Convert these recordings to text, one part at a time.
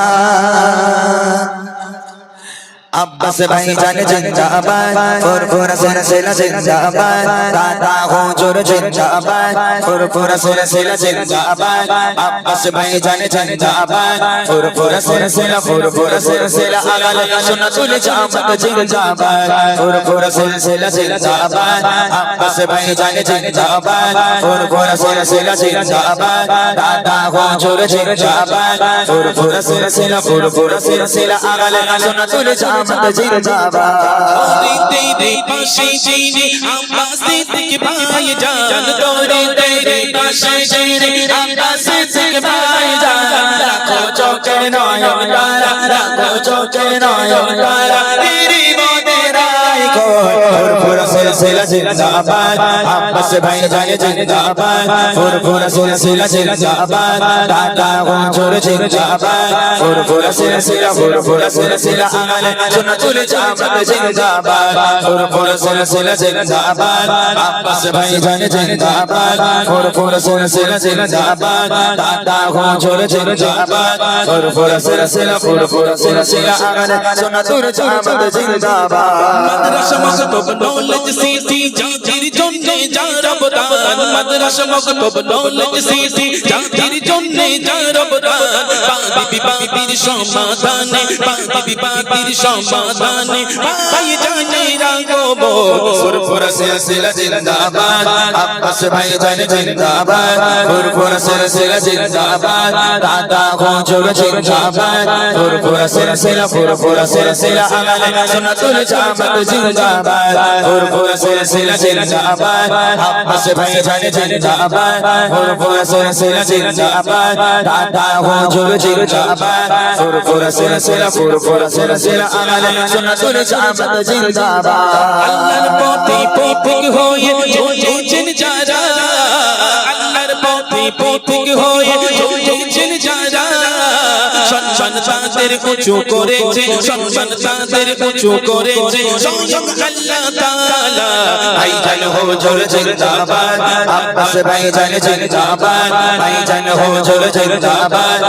আ আব্বাস ভাই জানে জিন্দাবাদ, ফুরফুরা সিলসিলা জিন্দাবাদ, দাদা হুজুর জিন্দাবাদ, ফুরফুরা সিলসিলা জিন্দাবাদ, আব্বাস ভাই জানে জিন্দাবাদ, ফুরফুরা সিলসিলা ফুরফুরা সিলসিলা আগালে সুন্নাতুল জামাত জিন্দাবাদ, ফুরফুরা সিলসিলা জিন্দাবাদ, আব্বাস ভাই জানে জিন্দাবাদ, ফুরফুরা সিলসিলা জিন্দাবাদ, দাদা হুজুর জিন্দাবাদ, ফুরফুরা সিলসিলা ফুরফুরা সিলসিলা আগালে সুন্নাতুল জামাত মোহাম্মদ জিন্দাবাদ তেরে পাশে জেনে আমরা সিদ্দিক ভাই জান তোরে তেরে পাশে জেনে আমরা সিদ্দিক ভাই জান রাখো চোখের নয়ন তারা রাখো চোখের নয়ন তারা। তেরি মনে রাখো। সিলসিলা জিন্দাবাদ। আব্বাস ভাই জানে জিন্দাবাদ। ফুরফুরা সিলসিলা জিন্দাবাদ। দাদা গোচর জিন্দাবাদ। ফুরফুরা সিলসিলা ফুরফুরা সিলসিলা আলে সোনা চুলে জামাত জিন্দাবাদ। ফুরফুরা সিলসিলা জিন্দাবাদ। আব্বাস ভাই জানে জিন্দাবাদ। ফুরফুরা সিলসিলা জিন্দাবাদ। দাদা গোচর জিন্দাবাদ। ফুরফুরা সিলসিলা ফুরফুরা সিলসিলা আলে সোনা চুলে জামাত জিন্দাবাদ। মাদ্রাসা মাসুদ নলেজ সিটি জাতির জন্য যার অবদান মাদ্রাসা মকতব নলেজ সিটি জাতির জন্য যার অবদান বিবাদের সমাধানে বিবাদের সমাধানে। ভাই জানে রাগবো সুরপুর সিলসিলা জিন্দাবাদ। আব্বাস ভাই জানে জিন্দাবাদ সুরপুর সিলসিলা জিন্দাবাদ। দাদা গোজুর জিন্দাবাদ সুরপুর সিলসিলা সুরপুর সিলসিলা আমলে সুন্নাতুল জামাত জিন্দাবাদ। সুরপুর সিলসিলা জিন্দাবাদ, আব্বাস ভাই জানে জিন্দাবাদ। সুরপুর সিলসিলা জিন্দাবাদ, দাদা গোজুর জিন্দাবাদ। ফুরফুরা সিলসিলা ফুরফুরা সিলসিলা আমালে সুন্নাতুল জামাত জিন্দাবাদ আল্লাহর পথে পথিক হয়ে চলেছেন যারা আল্লাহর পথে পথিক হয়ে চলেছেন যারা সম্মান তাদের উঁচু করেছে সম্মান তাদের উঁচু করেছে স্বয়ং আল্লাহ তাআলা জিন্দাবাদ জিন্দাবাদ জিন্দাবাদ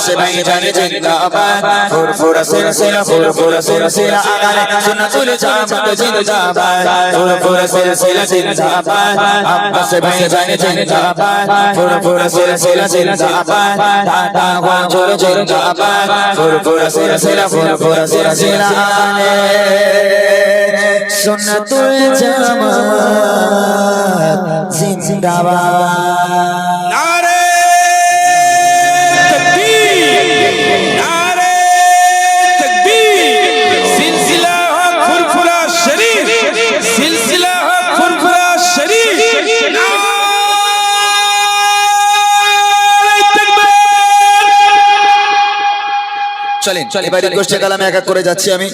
আব্বাস ভাইজান জিন্দাবাদ। ফুরফুরা সিলসিলা ফুরফুরা সিলসিলা আগালে সুন্নাতুল জামাত জিন্দাবাদ। ফুরফুরা সিলসিলা জিন্দাবাদ। আব্বাস ভাইজান জিন্দাবাদ। ফুরফুরা সিলসিলা জিন্দাবাদ। দাদা হুজুর জিন্দাবাদ। ফুরফুরা সিলসিলা জিন্দাবাদ। চলেন এবার রিকোয়েস্টে কালামে এক এক করে যাচ্ছি আমি।